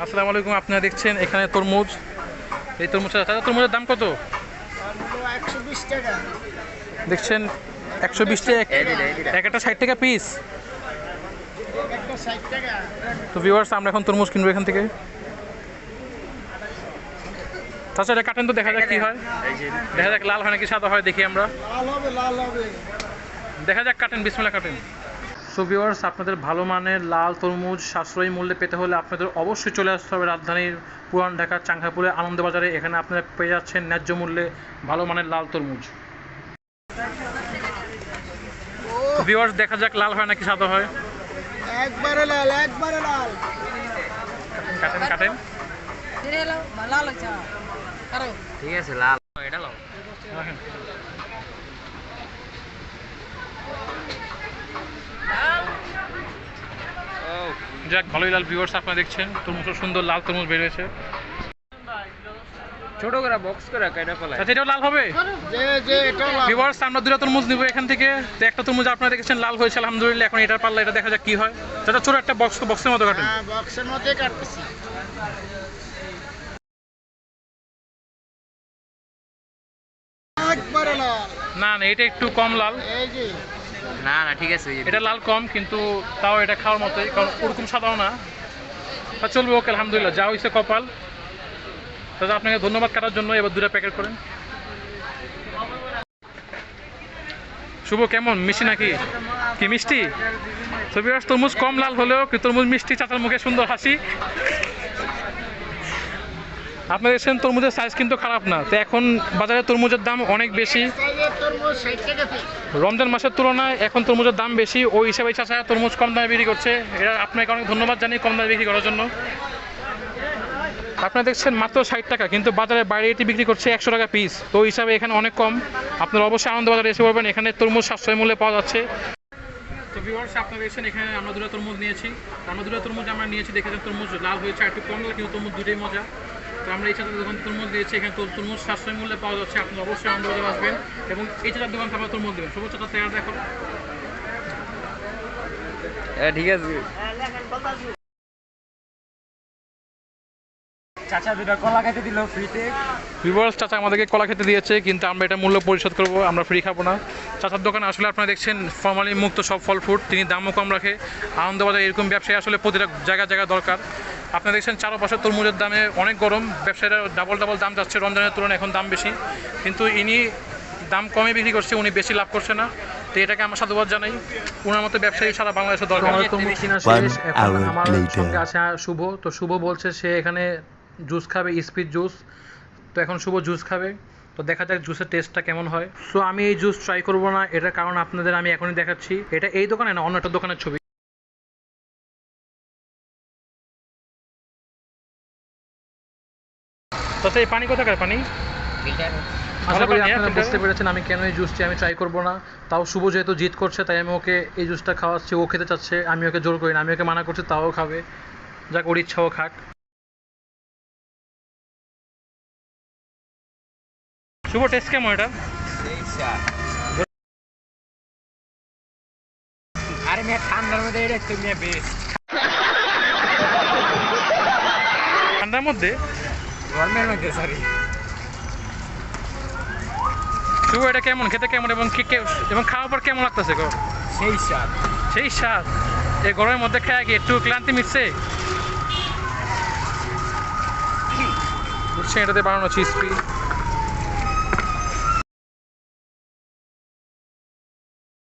আসসালামু আলাইকুম আপনারা দেখছেন এখানে তরমুজ। এই তরমুজটা তরমুজের দাম কত? দেখছেন একশো বিশ টাকা। এক একটা ষাট টাকা পিস একটা তো ভিউয়ার্স আমরা এখন তরমুজ কিনবো এখান থেকে। তাছাড়া এটা কাটেন তো দেখা যাক কি হয়। দেখা যাক লাল হয় নাকি সাদা হয় দেখি আমরা। লাল হবে লাল হবে। দেখা যাক কাটেন বিসমিল্লা কাটেন। সো ভিউয়ার্স আপনাদের ভালো মানের লাল তরমুজ সাশ্রয়ী মূল্যে পেতে হলে আপনাদের অবশ্যই চলে আসতে হবে রাজধানীর পুরান ঢাকার চাংখাপুরে আনন্দবাজারে। এখানে আপনারা পেয়ে যাচ্ছেন ন্যায্য মূল্যে ভালো মানের লাল তরমুজ। ভিউয়ার্স দেখা যাক লাল হয় নাকি সাদা হয়। একবারে লাল একবারে লাল। কাটেন কাটেন। লাল ঠিক আছে লাল। এটা লাও। যাক ভালোই লাল ভিউয়ার্স আপনারা দেখছেন। তরমুজ সুন্দর লাল তরমুজ বেরিয়েছে। ছোট করে বক্স করে কেটে ফেলায় আচ্ছা এটাও লাল হবে? যে যে এটা লাল ভিউয়ার্স আমরা দুটো তরমুজ নিব এখান থেকে। তো একটা তরমুজ আপনারা দেখেছেন লাল হয়েছে আলহামদুলিল্লাহ এখন এটার পাল্লা এটা দেখা যাক কি হয়। সেটা ছোট একটা বক্স বক্সের মতো কাটেন। হ্যাঁ বক্সের মধ্যে কাটতেছি। না না এটা একটু কম লাল। এই যে না না, ঠিক আছে এটা লাল কম, কিন্তু তাও এটা খাওয়ার মতোই, কারণ ওরকম সাদাও না। তা চলবে, ওকে, আলহামদুলিল্লাহ, যা হয়েছে কপাল। দাদা আপনাকে ধন্যবাদ কাটার জন্য, এবার দুটো প্যাকেট করেন। শুভ, কেমন? মিষ্টি নাকি? কি মিষ্টি? ছবি তরমুজ কম, লাল হলেও কি তরমুজ মিষ্টি, চাচার মুখে সুন্দর হাসি। আপনার দেখছেন তরমুজের সাইজ কিন্তু খারাপ না। তো এখন বাজারে তরমুজের দাম অনেক বেশি। রমজান মাসের তুলনায় এখন তরমুজের দাম বেশি। ওই হিসাবে চাষা তরমুজ কম দামে বিক্রি করছে। এটা আপনাকে অনেক ধন্যবাদ জানি কম দামে বিক্রি করার জন্য। আপনারা দেখছেন মাত্র ষাট টাকা, কিন্তু বাজারে বাইরে এটি বিক্রি করছে একশো টাকা পিস তো ওই হিসাবে এখানে অনেক কম। আপনারা অবশ্যই আনন্দবাজারে এসে পড়বেন। এখানে তরমুজ সাশ্রয় মূল্যে পাওয়া যাচ্ছে। তো ভিউয়ার্স আপনারা দেখছেন এখানে আমরা দুটো তরমুজ নিয়েছি। আমরা দুটো তরমুজ আমরা নিয়েছি, দেখেছেন তরমুজ লাল হয়েছে আর একটু কম, কিন্তু তরমুজ দুটোই মজা। তো আমরা এই চাচার দোকান তরমুজ দিয়েছি এখানে তো- তরমুজ সাশ্রয় মূল্যে পাওয়া যাচ্ছে আপনি অবশ্যই আনন্দবাজারে আসবেন। এবং এই চাচার দোকান থেকে তরমুজ দেবেন। সবুজ চাচার তেয়ার দেখো হ্যাঁ ঠিক আছে। চাচা দুটো কলা খেতে দিল ফ্রিতে ভিভার্স চাচা আমাদেরকে কলা খেতে দিয়েছে কিন্তু আমরা এটা মূল্য পরিশোধ করব আমরা ফ্রি খাব না। চাচার দোকানে আসলে আপনারা দেখছেন ফর্মালি মুক্ত সব ফল তিনি দামও কম রাখে। আনন্দবাজার এরকম ব্যবসায়ী আসলে প্রতিটা জায়গা জায়গা দরকার। আপনারা দেখছেন চারপাশে তরমুজের দামে অনেক গরম। ব্যবসায়ীরা ডাবল ডাবল দাম যাচ্ছে রমজানের তুলনায় এখন দাম বেশি। কিন্তু ইনি দাম কমে বিক্রি করছে উনি বেশি লাভ করছে না। তো এটাকে আমরা সাধুবাদ জানাই। ওনার মতো ব্যবসায়ী সারা বাংলাদেশে দরকার। আমার সঙ্গে আছে শুভ। তো শুভ বলছে সে এখানে জুস খাবে স্পিড জুস তো এখন শুভ জুস খাবে। তো দেখা যাক জুসের টেস্টটা কেমন হয়। সো আমি এই জুস ট্রাই করব না। এটার কারণ আপনাদের আমি এখনই দেখাচ্ছি। এটা এই দোকানে না অন্য একটা দোকানের ছবি? তো এই পানি কোথাকার পানি? আশা করি আপনারা বুঝতে পেরেছেন আমি কেন এই জুসটি আমি ট্রাই করব না। তাও শুভ যেহেতু জিত করছে তাই আমি ওকে এই জুসটা খাওয়াচ্ছি ও খেতে চাচ্ছে আমি ওকে জোর করি না আমি ওকে মানা করছি তাও খাবে। যাক ওর ইচ্ছাও খাক। শুভ টেস্ট কেমন এটা? আরে মেয়ে ঠান্ডার মধ্যে এটা তো মেয়ে বেশ। ঠান্ডার মধ্যে? গরমের মধ্যে সরি শুভ এটা কেমন খেতে কেমন এবং কি কে- এবং খাওয়ার পর কেমন লাগতেছে গো সেই স্বাদ সেই স্বাদ এই গরমের মধ্যে খায় কি একটু ক্লান্তি মিটছে বুঝছেন এটাতে বানানো চিজ